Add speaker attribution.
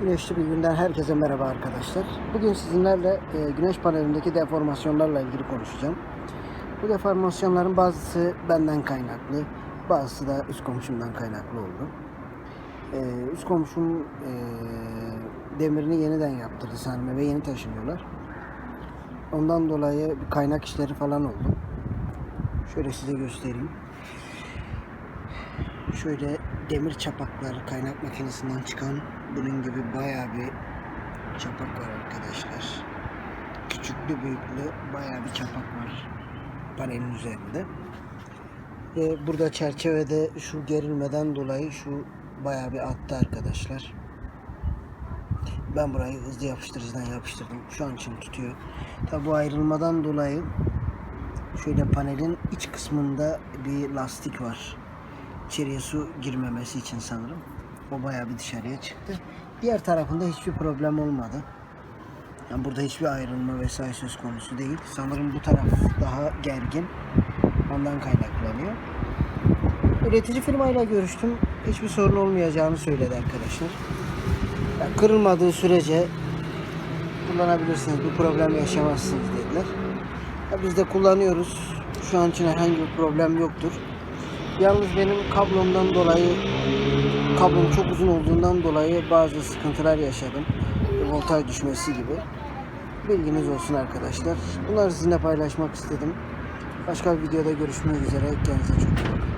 Speaker 1: Güneşli bir günden herkese merhaba arkadaşlar. Bugün sizinlerle e, güneş panelindeki deformasyonlarla ilgili konuşacağım. Bu deformasyonların bazısı benden kaynaklı, bazısı da üst komşumdan kaynaklı oldu. E, üst komşum e, demirini yeniden yaptırdı sahneme ve yeni taşınıyorlar. Ondan dolayı kaynak işleri falan oldu. Şöyle size göstereyim. Şöyle demir çapaklar kaynak makinesinden çıkan bunun gibi bayağı bir çapak var arkadaşlar. Küçüklü büyüklü bayağı bir çapak var panelin üzerinde. Ve burada çerçevede şu gerilmeden dolayı şu bayağı bir attı arkadaşlar. Ben burayı hızlı yapıştırıcıdan yapıştırdım. Şu an için tutuyor. Tabi bu ayrılmadan dolayı şöyle panelin iç kısmında bir lastik var. İçeriye su girmemesi için sanırım. O bayağı bir dışarıya çıktı. Diğer tarafında hiçbir problem olmadı. Yani burada hiçbir ayrılma vesaire söz konusu değil. Sanırım bu taraf daha gergin. Ondan kaynaklanıyor. Üretici firmayla görüştüm. Hiçbir sorun olmayacağını söyledi arkadaşlar. Yani kırılmadığı sürece kullanabilirsiniz. Bir problem yaşamazsınız dediler. Ya biz de kullanıyoruz. Şu an için herhangi bir problem yoktur. Yalnız benim kablomdan dolayı kablom çok uzun olduğundan dolayı bazı sıkıntılar yaşadım. Voltaj düşmesi gibi. Bilginiz olsun arkadaşlar. Bunları sizinle paylaşmak istedim. Başka bir videoda görüşmek üzere. Kendinize çok iyi bakın.